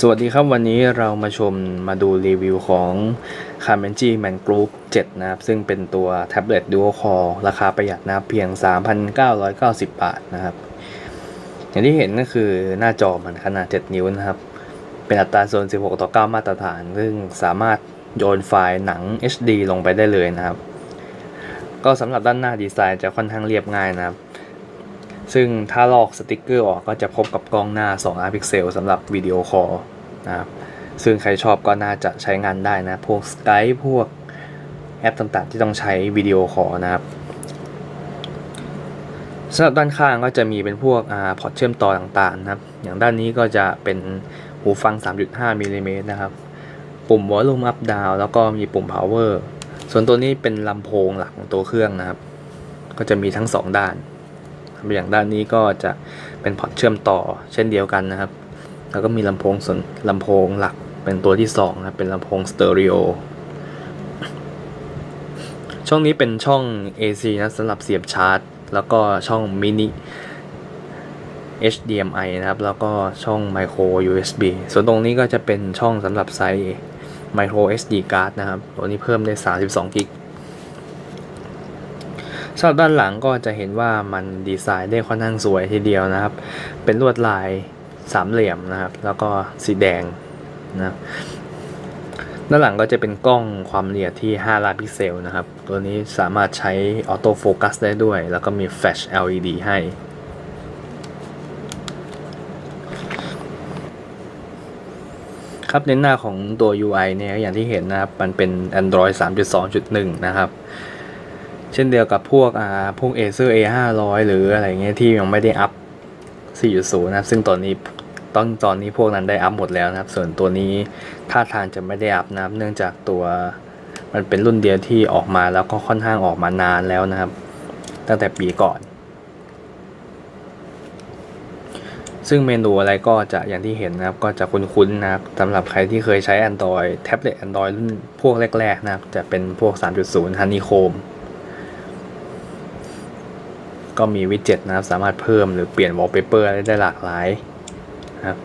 สวัสดีครับวันนี้เรามาชมมาดูรีวิวของ c a m e n g Man Group 7 นะครับ ซึ่งเป็นตัวแท็บเล็ต Dual Core ราคาประหยัดนะครับเพียง 3,990 บาทนะครับ อย่างที่เห็นก็คือหน้าจอมันขนาด 7 นิ้วนะครับ เป็นอัตราส่วน 16 ต่อ 9 มาตรฐาน ซึ่งสามารถโยนไฟล์หนัง HD ลงไปได้เลยนะครับ ก็สำหรับด้านหน้าดีไซน์จะค่อนข้างเรียบง่ายนะครับ ซึ่งถ้าลอกสติกเกอร์ออกก็จะพบกับกล้องหน้า 2 ล้านพิกเซลสำหรับวิดีโอคอลนะครับซึ่งใครชอบก็น่าจะใช้งานได้นะ พวก Skype พวกแอปต่างๆ ที่ต้องใช้วิดีโอคอลนะครับสำหรับด้านข้างก็จะมีเป็นพวกอ่าพอร์ตเชื่อมต่อต่างๆนะครับ อย่างด้านนี้ก็จะเป็นหูฟัง 3.5มิลลิเมตรนะครับ ปุ่ม Volume Up Down แล้วก็มีปุ่ม Power ส่วนตัวนี้เป็นลำโพงหลักของตัวเครื่องนะครับ ก็จะมีทั้ง 2 ด้าน อย่างด้านนี้ก็จะเป็นพอร์ตเชื่อมต่อเช่นเดียวกันนะครับ แล้วก็มีลำโพงส่วนลำโพงหลักเป็นตัวที่2นะเป็นลำโพงสเตอริโอช่องนี้เป็นช่อง AC นะสำหรับเสียบชาร์จ แล้วก็ช่องมินิ HDMI นะครับ แล้วก็ช่อง Micro USB ส่วนตรงนี้ก็จะเป็นช่องสำหรับใส่ Micro SD card นะครับ ตัวนี้เพิ่มได้ 32กิก สำหรับด้านหลังก็จะเห็นว่ามันดีไซน์ได้ค่อนข้างสวยทีเดียวนะครับ เป็นลวดลายสามเหลี่ยมนะครับ แล้วก็สีแดงนะด้านหลังก็จะเป็นกล้องความละเอียดที่ 5 ล้านพิกเซลนะครับ ตัวนี้สามารถใช้ออโต้โฟกัสได้ด้วย แล้วก็มีแฟลช LED ให้ครับในหน้าของตัว UI เนี่ยอย่างที่เห็นนะครับ มันเป็น Android 3.2.1 นะครับ เช่นเดียวกับพวกอ่าพวก Acer A 5 0 0 หรืออะไรเงี้ยที่ยังไม่ได้อัพ 4.0 นะครับซึ่งตอนนี้ตอนตอนนี้พวกนั้นได้อัพหมดแล้วนะครับ ส่วนตัวนี้ท่าทางจะไม่ได้อัพนะครับ เนื่องจากตัวมันเป็นรุ่นเดียวที่ออกมาแล้วก็ค่อนข้างออกมานานแล้วนะครับ ตั้งแต่ปีก่อน ซึ่งเมนูอะไรก็จะอย่างที่เห็นนะครับ ก็จะคุ้นๆนะครับสำหรับใครที่เคยใช้ Android แท็บเล็ต Android รุ่นพวกแรกๆนะครับ จะเป็นพวก 3.0 Honeycomb ก็มีวิดเจ็ตนะครับสามารถเพิ่มหรือเปลี่ยน wallpaper ได้ได้หลากหลายนะครับ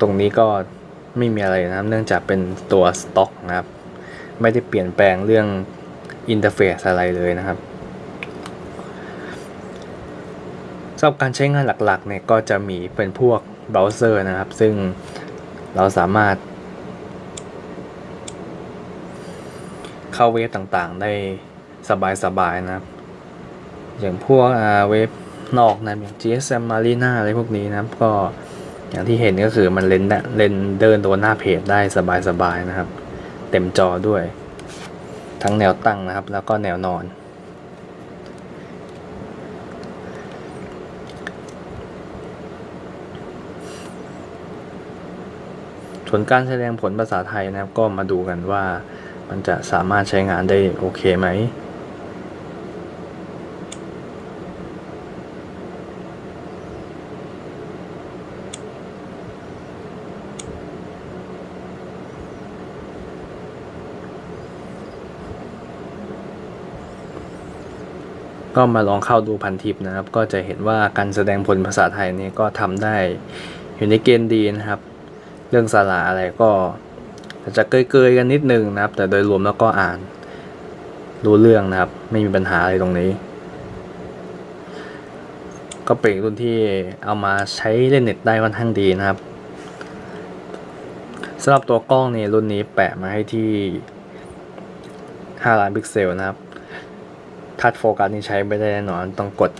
ตรงนี้ก็ไม่มีอะไรนะครับเนื่องจากเป็นตัวสต็อกนะครับ ไม่ได้เปลี่ยนแปลงเรื่องอินเทอร์เฟซอะไรเลยนะครับสำหรับการใช้งานหลักๆเนี่ยก็จะมีเป็นพวกเบราว์เซอร์นะครับ ซึ่งเราสามารถเข้าเว็บต่างๆได้ สบายๆนะครับ อย่างพวกเว็บนอกนะอย่าง GSM Marina อะไรพวกนี้นะครับ ก็อย่างที่เห็นก็คือมันเลนเลนเดินตัวหน้าเพจได้สบายๆนะครับ เต็มจอด้วย ทั้งแนวตั้งนะครับ แล้วก็แนวนอน ส่วนการแสดงผลภาษาไทยนะครับ ก็มาดูกันว่ามันจะสามารถใช้งานได้โอเคไหม ก็มาลองเข้าดูพันทิปนะครับ ก็จะเห็นว่าการแสดงผลภาษาไทยนี่ก็ทำได้อยู่ในเกณฑ์ดีนะครับ เรื่องสาระอะไรก็จะเกยๆกันนิดนึงนะครับ แต่โดยรวมแล้วก็อ่านรู้เรื่องนะครับ ไม่มีปัญหาอะไรตรงนี้ ก็เป็นรุ่นที่เอามาใช้เล่นเน็ตได้ค่อนข้างดีนะครับสำหรับตัวกล้องนี่รุ่นนี้แปะมาให้ที่5ล้านพิกเซลนะครับ ทัดโฟกัสนี่ใช้ไม่ได้แน่นอนต้องกด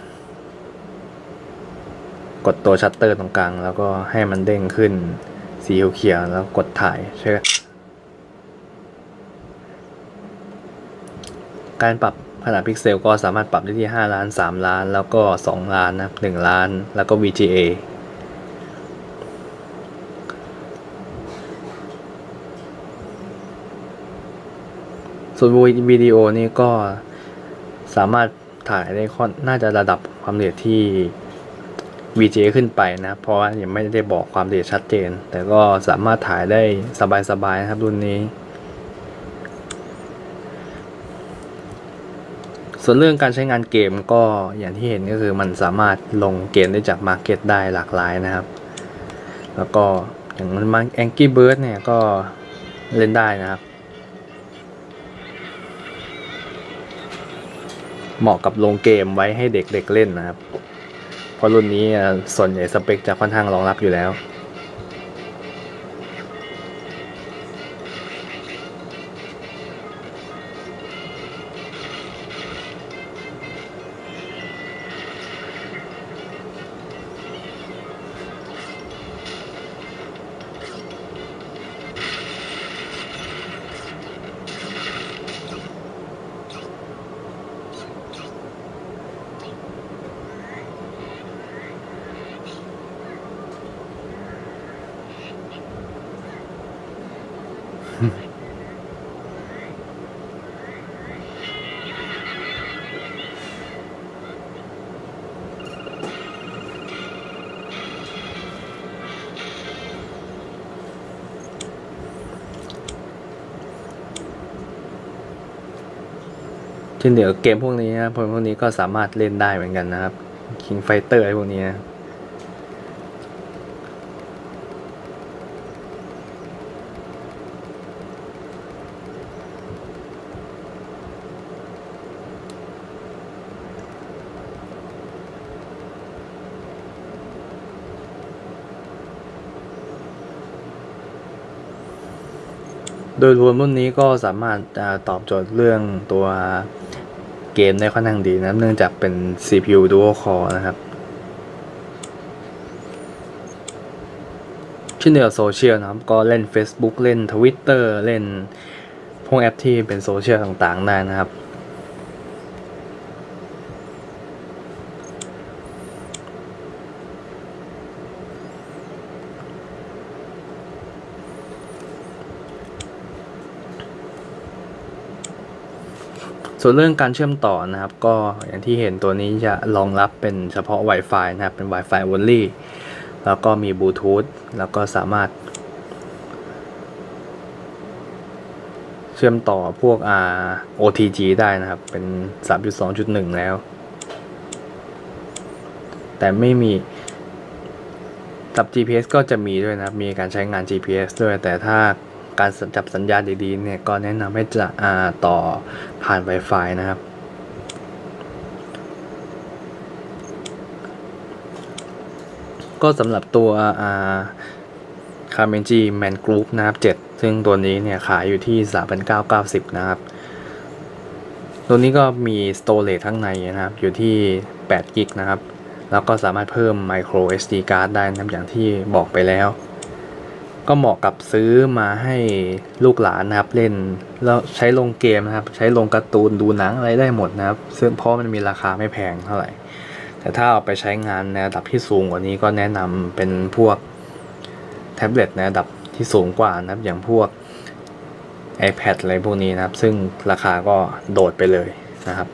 กดตัวชัตเตอร์ตรงกลาง แล้วก็ให้มันเด้งขึ้นสีเขียวแล้วกดถ่ายใช่ไหมการปรับขนาดพิกเซลก็สามารถปรับได้ที่ 5 ล้าน 3 ล้าน แล้วก็ 2 ล้านนะ1ล้าน แล้วก็ VGA ส่วนวิดีโอนี่ก็ สามารถถ่ายได้ค่อนน่าจะระดับความละเอียดที่ VGA ขึ้นไปนะ เพราะว่ายังไม่ได้บอกความละเอียดชัดเจน แต่ก็สามารถถ่ายได้สบายๆนะครับรุ่นนี้ ส่วนเรื่องการใช้งานเกมก็อย่างที่เห็นก็คือมันสามารถลงเกมได้จากมาร์เก็ตได้หลากหลายนะครับ แล้วก็อย่างมันแองกี้เบิร์ดเนี่ยก็เล่นได้นะครับ เหมาะกับลงเกมไว้ให้เด็กๆเล่นนะครับ เพราะรุ่นนี้ส่วนใหญ่สเปคจะค่อนข้างรองรับอยู่แล้ว เช่นเดียวกเกมพวกนี้นะพวกนี้ก็สามารถเล่นได้เหมือนกันนะครับ King Fighter อะไรพวกนี้นะ โดยรวมรุ่นนี้ก็สามารถตอบโจทย์เรื่องตัวเกมได้ค่อนข้างดีนะเนื่องจากเป็น CPU Dual Core นะครับเช่นเดียวกับโซเชียลนะครับ ก็เล่น Facebook เล่น Twitter เล่นพวกแอปที่เป็นโซเชียลต่างๆได้นะครับ ส่วนเรื่องการเชื่อมต่อนะครับ ก็อย่างที่เห็นตัวนี้จะรองรับเป็นเฉพาะ Wi-Fi นะครับ เป็น Wi-Fi only แล้วก็มีบลูทูธแล้วก็สามารถ เชื่อมต่อพวก OTG ได้นะครับ เป็น 3.2.1 แล้ว แต่ไม่มีตับ GPS ก็จะมีด้วยนะครับ มีการใช้งาน GPS ด้วย แต่ถ้า การจับสัญญาณดีๆเนี่ยก็แนะนำให้จะอาต่อผ่าน Wi-Fi นะครับก็สำหรับตัวอ่า c a r m e n g Man Group นะครับ 7 ซึ่งตัวนี้เนี่ยขายอยู่ที่ 3,990 นะครับ ตัวนี้ก็มี storage ข้างในนะครับ อยู่ที่8กิกนะครับ แล้วก็สามารถเพิ่ม micro SD card ได้นะครับอย่างที่บอกไปแล้ว ก็เหมาะกับซื้อมาให้ลูกหลานนะครับเล่นแล้วใช้ลงเกมนะครับ ใช้ลงการ์ตูนดูหนังอะไรได้หมดนะครับ ซึ่งเพราะมันมีราคาไม่แพงเท่าไหร่ แต่ถ้าเอาไปใช้งานในระดับที่สูงกว่านี้ก็แนะนำเป็นพวกแท็บเล็ตในระดับที่สูงกว่านะครับ อย่างพวก iPad อะไรพวกนี้นะครับ ซึ่งราคาก็โดดไปเลยนะครับ